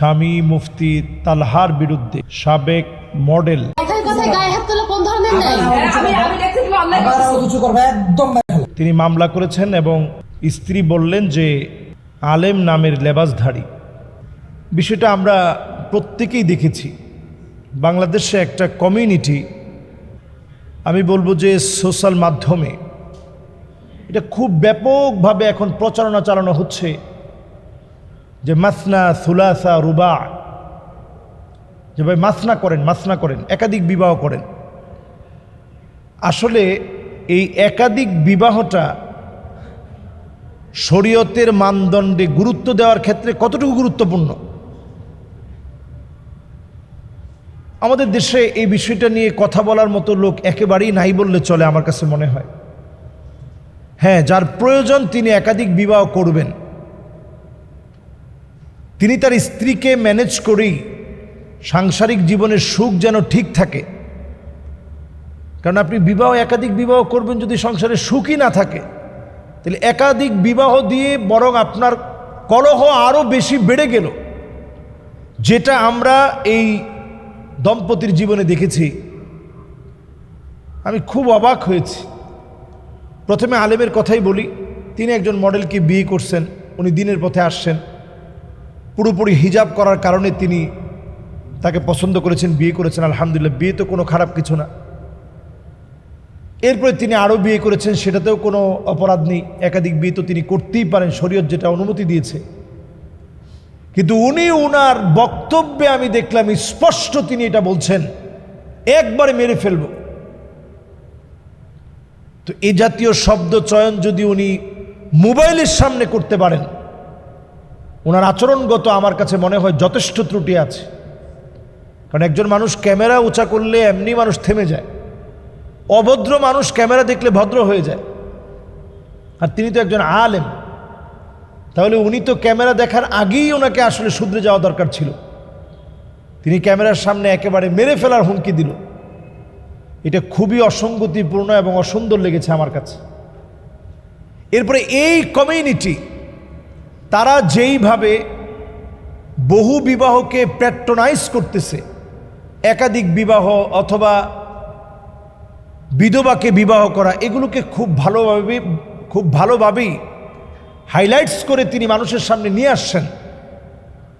স্বামী মুফতি তালহার বিরুদ্ধে সাবেক মডেল। তিনি মামলা করেছেন এবং স্ত্রী বললেন যে আলেম নামের লেবাসধারী। বিষয়টা আমরা প্রত্যেকেই দেখেছি। বাংলাদেশে একটা কমিউনিটি আমি বলব যে সোশ্যাল মাধ্যমে। এটা খুব ব্যাপকভাবে এখন প্রচারণা চালানো হচ্ছে। যে মাসনা সুলাসা রুবা। যে ভাই মাসনা করেন মাসনা করেন, একাধিক বিবাহ করেন। আসলে এই একাধিক বিবাহটা শরীয়তের মানদণ্ডে গুরুত্ব দেওয়ার ক্ষেত্রে কতটুকু গুরুত্বপূর্ণ? আমাদের দেশে এই বিষয়টা নিয়ে কথা বলার মতো লোক একেবারেই নাই বললে চলে আমার কাছে মনে হয়। হ্যাঁ যার প্রয়োজন তিনি একাধিক বিবাহ করবেন। তিনি তার স্ত্রীকে ম্যানেজ করেই সাংসারিক জীবনের সুখ যেন ঠিক থাকে। কারণ আপনি বিবাহ, একাধিক বিবাহ করবেন যদি সংসারে সুখই না থাকে, তাহলে একাধিক বিবাহ দিয়ে বরং আপনার কলহ আরও বেশি বেড়ে গেল। যেটা আমরা এই দম্পতির জীবনে দেখেছি। আমি খুব অবাক হয়েছি। প্রথমে আলেমের কথাই বলি, তিনি একজন মডেলকে বিয়ে করছেন, উনি দিনের পথে আসছেন। পুরোপুরি হিজাব করার কারণে তিনি তাকে পছন্দ করেছেন, বিয়ে করেছেন, আলহামদুলিল্লাহ। বিয়ে তো কোনো খারাপ কিছু না। এরপরে তিনি আরও বিয়ে করেছেন, সেটাতেও কোনো অপরাধ নেই। একাধিক বিয়ে তো তিনি করতেই পারেন, শরীয়ত যেটা অনুমতি দিয়েছে। কিন্তু উনি উনার বক্তব্যে আমি দেখলাম, স্পষ্ট তিনি এটা বলছেন, একবারে মেরে ফেলব। তো এই জাতীয় শব্দ চয়ন যদি উনি মোবাইলের সামনে করতে পারেন ওনার আচরণগত আমার কাছে মনে হয় যথেষ্ট ত্রুটি আছে। কারণ একজন মানুষ ক্যামেরা উঁচা করলে এমনি মানুষ থেমে যায়। অভদ্র মানুষ ক্যামেরা দেখলে ভদ্র হয়ে যায়। আর তিনি তো একজন আলেম। তাহলে উনি তো ক্যামেরা দেখার আগেই ওনাকে আসলে শুধরে যাওয়া দরকার ছিল। তিনি ক্যামেরার সামনে একেবারে মেরে ফেলার হুমকি দিল। এটা খুবই অসঙ্গতিপূর্ণ এবং অসুন্দর লেগেছে আমার কাছে। এরপরে এই কমিউনিটি তারা যেইভাবে বহু বিবাহকে প্যাট্রোনাইজ করতেছে, একাধিক বিবাহ অথবা বিধবাকে বিবাহ করা, এগুলোকে খুব ভালোভাবে, খুব ভালোভাবেই হাইলাইটস করে তিনি মানুষের সামনে নিয়ে আসছেন।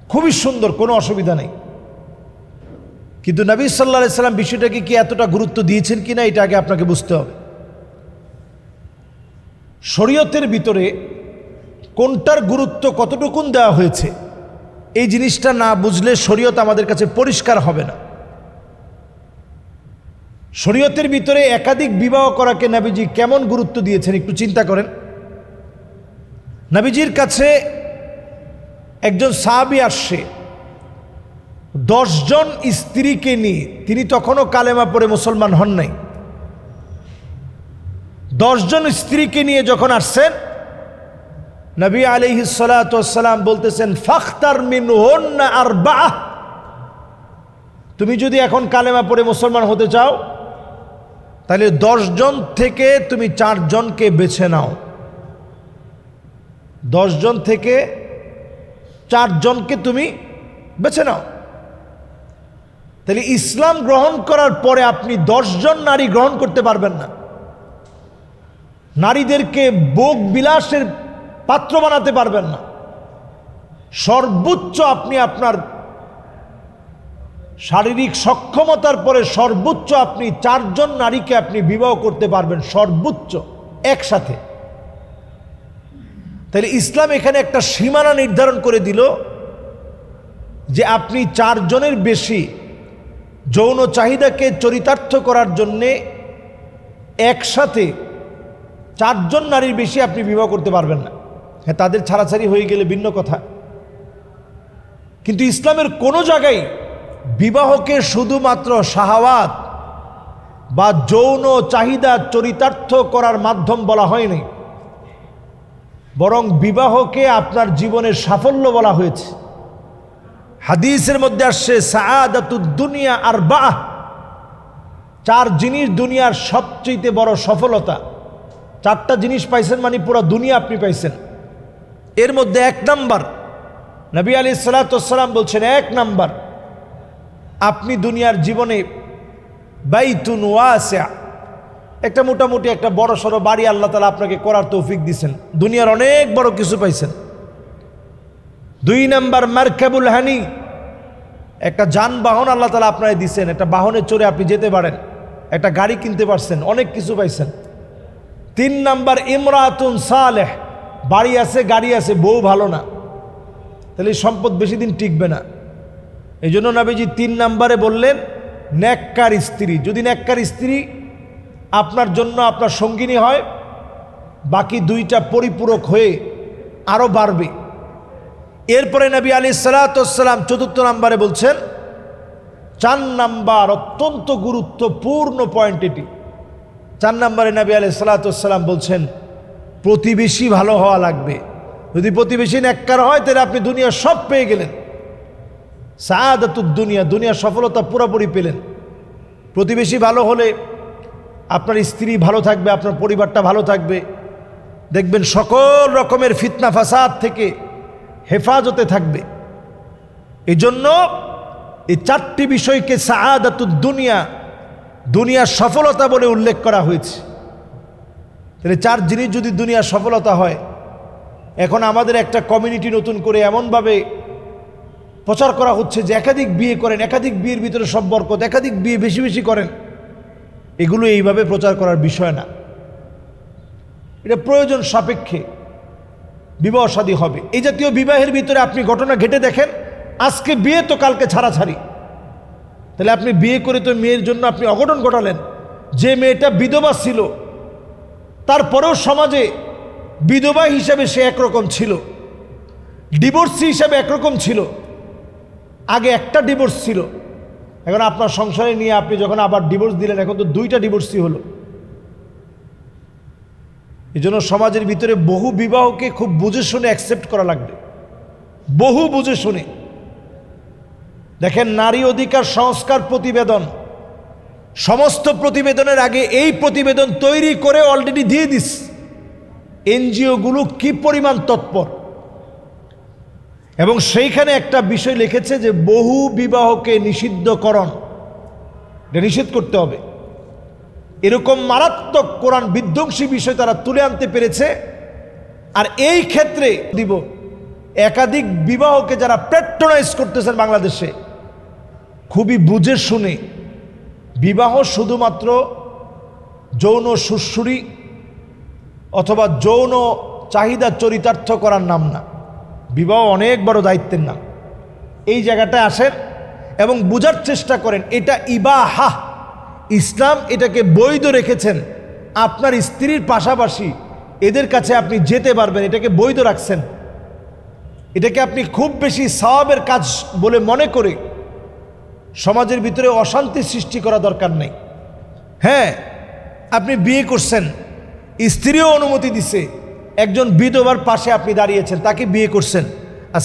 খুবই সুন্দর, কোনো অসুবিধা নেই। কিন্তু নবী সাল্লা সাল্লাম বিষয়টাকে কি এতটা গুরুত্ব দিয়েছেন কিনা, এটা আগে আপনাকে বুঝতে হবে। শরীয়তের ভিতরে কোনটার গুরুত্ব কতটুকুন দেওয়া হয়েছে? এই জিনিসটা না বুঝলে শরীয়ত আমাদের কাছে পরিষ্কার হবে না। শরীয়তের ভিতরে একাধিক বিবাহ করাকে নাবিজি কেমন গুরুত্ব দিয়েছেন একটু চিন্তা করেন। নাবিজির কাছে একজন সাহাবি আসছে। দশজন স্ত্রীকে নিয়ে। তিনি তখনও কালেমা পড়ে মুসলমান হন নাই। দশজন স্ত্রীকে নিয়ে যখন আসছেন নবী আলিহি সালাম বলতেছেন, ফাখতার মিন আর বাহ তুমি যদি এখন কালেমা পড়ে মুসলমান হতে চাও, তাহলে দশজন থেকে তুমি চারজনকে বেছে নাও। দশজন থেকে চারজনকে তুমি বেছে নাও। তাহলে ইসলাম গ্রহণ করার পরে আপনি দশজন নারী গ্রহণ করতে পারবেন না। নারীদেরকে বোক বিলাসের পাত্র বানাতে পারবেন না। সর্বোচ্চ আপনি আপনার শারীরিক সক্ষমতার পরে সর্বোচ্চ আপনি চারজন নারীকে আপনি বিবাহ করতে পারবেন, সর্বোচ্চ, একসাথে। তাহলে ইসলাম এখানে একটা সীমানা নির্ধারণ করে দিল যে আপনি চারজনের বেশি যৌন চাহিদাকে চরিতার্থ করার জন্যে একসাথে চারজন নারীর বেশি আপনি বিবাহ করতে পারবেন না। হ্যাঁ তাদের ছাড়াছাড়ি হয়ে গেলে ভিন্ন কথা। কিন্তু ইসলামের কোনো জায়গায় বিবাহকে শুধুমাত্র শাহাওয়াত বা যৌন চাহিদা চরিতার্থ করার মাধ্যম বলা হয়নি, বরং বিবাহকে আপনার জীবনের সাফল্য বলা হয়েছে। হাদিসের মধ্যে আসছে দুনিয়া আর বাহ চার জিনিস দুনিয়ার সবচেয়ে বড় সফলতা। চারটা জিনিস পাইছেন মানে পুরো দুনিয়া আপনি পাইছেন। এর মধ্যে এক নাম্বার। নবী আলী সালাতাম বলছেন, এক নাম্বার, আপনি দুনিয়ার জীবনে বাইতুন ওয়াসিয়া, একটা মোটামুটি একটা বড় সড়ো বাড়ি আল্লাহ তালা আপনাকে করার তৌফিক দিছেন। দুনিয়ার অনেক বড় কিছু পাইছেন। দুই নাম্বার, মার্কাবুল হানি, একটা যানবাহন আল্লাহ তালা আপনাকে দিছেন। একটা বাহনে চড়ে আপনি যেতে পারেন, একটা গাড়ি কিনতে পারছেন, অনেক কিছু পাইছেন। তিন নাম্বার, ইমরাতুন সালেহ বাড়ি আছে, গাড়ি আছে, বউ ভালো না। তাহলে এই সম্পদ বেশি দিন টিকবে না। এই জন্য নাবিজি তিন নাম্বারে বললেন, ন্যাক্কার স্ত্রী। যদি ন্যাক্কার স্ত্রী আপনার জন্য আপনার সঙ্গিনী হয়, বাকি দুইটা পরিপূরক হয়ে আরও বাড়বে। এরপরে নবী আলী সালাতাম চতুর্থ নাম্বারে বলছেন, চার নাম্বার অত্যন্ত গুরুত্বপূর্ণ পয়েন্ট এটি। চার নাম্বারে নবী আলী সালাতাম বলছেন প্রতিবেশী ভালো হওয়া লাগবে। যদি প্রতিবেশী ন্যাক্কার হয়, তাহলে আপনি দুনিয়া সব পেয়ে গেলেন। সাদাতুদ দুনিয়া, দুনিয়ার সফলতা পুরোপুরি পেলেন। প্রতিবেশী ভালো হলে আপনার স্ত্রী ভালো থাকবে, আপনার পরিবারটা ভালো থাকবে। দেখবেন সকল রকমের ফিতনা, ফাসাদ থেকে হেফাজতে থাকবে। এই জন্য এই চারটি বিষয়কে সাহাদাতুদ দুনিয়া, দুনিয়ার সফলতা বলে উল্লেখ করা হয়েছে। তাহলে চার জিনিস যদি দুনিয়ার সফলতা হয়, এখন আমাদের একটা কমিউনিটি নতুন করে এমনভাবে প্রচার করা হচ্ছে যে একাধিক বিয়ে করেন, একাধিক বিয়ের ভিতরে সব বরকত, একাধিক বিয়ে বেশি বেশি করেন। এগুলো এইভাবে প্রচার করার বিষয় না। এটা প্রয়োজন সাপেক্ষে বিবাহ শাদী হবে। এই জাতীয় বিবাহের ভিতরে আপনি ঘটনা ঘেটে দেখেন, আজকে বিয়ে তো কালকে ছাড়াছাড়ি। তাহলে আপনি বিয়ে করে তো মেয়ের জন্য আপনি অঘটন ঘটালেন। যে মেয়েটা বিধবা ছিল তারপরেও সমাজে বিধবা হিসাবে সে একরকম ছিল, ডিভোর্সি হিসাবে একরকম ছিল, আগে একটা ডিভোর্স ছিল। এখন আপনার সংসারে নিয়ে আপনি যখন আবার ডিভোর্স দিলেন, এখন তো দুইটা ডিভোর্সই হলো। এই জন্য সমাজের ভিতরে বহু বিবাহকে খুব বুঝে শুনে অ্যাকসেপ্ট করা লাগবে। বহু বুঝে শুনে। দেখেন, নারী অধিকার সংস্কার প্রতিবেদন সমস্ত প্রতিবেদনের আগে এই প্রতিবেদন তৈরি করে অলরেডি দিয়ে দিস। এনজিওগুলো কি পরিমাণ তৎপর? এবং সেইখানে একটা বিষয় লিখেছে যে বহু বিবাহকে নিষিদ্ধকরণ। এটা নিষেধ করতে হবে। এরকম মারাত্মক কোরআন বিধ্বংসী বিষয় তারা তুলে আনতে পেরেছে। আর এই ক্ষেত্রে দিব, একাধিক বিবাহকে যারা প্যাট্রোনাইজ করতেছেন বাংলাদেশে, খুবই বুঝে শুনে বিবাহ শুধুমাত্র যৌন সুশ্রুরি অথবা যৌন চাহিদা চরিতার্থ করার নাম না। বিবাহ অনেক বড় দায়িত্বের নাম। এই জায়গাটায় আসেন এবং বোঝার চেষ্টা করেন, এটা ইবাহা। ইসলাম এটাকে বৈধ রেখেছেন। আপনার স্ত্রীর পাশাপাশি এদের কাছে আপনি যেতে পারবেন, এটাকে বৈধ রাখছেন। এটাকে আপনি খুব বেশি সওয়াবের কাজ বলে মনে করে সমাজের ভিতরে অশান্তি সৃষ্টি করা দরকার নেই। হ্যাঁ আপনি বিয়ে করছেন, স্ত্রীও অনুমতি দিছে, একজন বিধবার পাশে আপনি দাঁড়িয়েছেন, তাকে বিয়ে করছেন। আর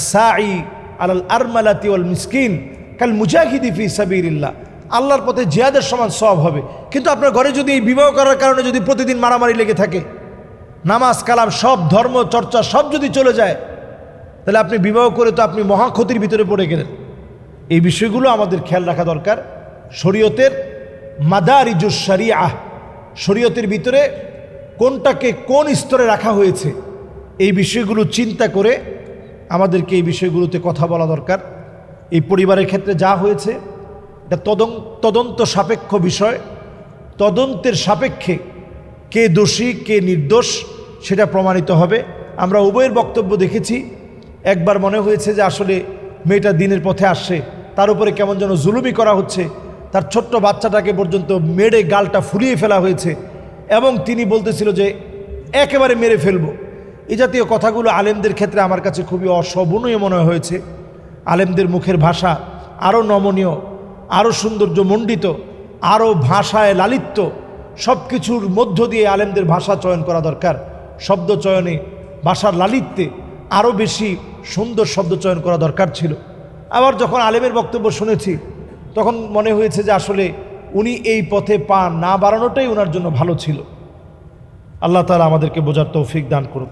আলাল আরমালাতি ওয়াল মিসকিন কাল মুজাহিদি ফি সাবিরিল্লাহ আল্লাহর পথে জিয়াদের সমান সব হবে। কিন্তু আপনার ঘরে যদি এই বিবাহ করার কারণে যদি প্রতিদিন মারামারি লেগে থাকে, নামাজ, কালাম, সব ধর্ম, চর্চা, সব যদি চলে যায়, তাহলে আপনি বিবাহ করে তো আপনি মহা ক্ষতির ভিতরে পড়ে গেলেন। এই বিষয়গুলো আমাদের খেয়াল রাখা দরকার। শরীয়তের মাদারিজুস আহ শরীয়তের ভিতরে কোনটাকে কোন স্তরে রাখা হয়েছে, এই বিষয়গুলো চিন্তা করে আমাদেরকে এই বিষয়গুলোতে কথা বলা দরকার। এই পরিবারের ক্ষেত্রে যা হয়েছে, এটা তদন তদন্ত সাপেক্ষ বিষয়। তদন্তের সাপেক্ষে কে দোষী, কে নির্দোষ, সেটা প্রমাণিত হবে। আমরা উভয়ের বক্তব্য দেখেছি। একবার মনে হয়েছে যে আসলে মেয়েটা দিনের পথে আসছে। তার উপরে কেমন যেন জুলুমি করা হচ্ছে। তার ছোট্ট বাচ্চাটাকে পর্যন্ত মেরে গালটা ফুলিয়ে ফেলা হয়েছে এবং তিনি বলতেছিল যে, একেবারে মেরে ফেলব। এই জাতীয় কথাগুলো আলেমদের ক্ষেত্রে আমার কাছে খুবই অশোভনীয় মনে হয়েছে। আলেমদের মুখের ভাষা আরও নমনীয় আরও সৌন্দর্যমণ্ডিত আরও ভাষায় লালিত্য সব কিছুর মধ্য দিয়ে আলেমদের ভাষা চয়ন করা দরকার। শব্দ চয়নে ভাষার লালিত্যে আরও বেশি সুন্দর শব্দ চয়ন করা দরকার ছিল। আবার যখন আলেমের বক্তব্য শুনেছি, তখন মনে হয়েছে যে আসলে উনি এই পথে পা না বাড়ানোটাই ওনার জন্য ভালো ছিল। আল্লাহ তালা আমাদেরকে বোঝার তৌফিক দান করুক।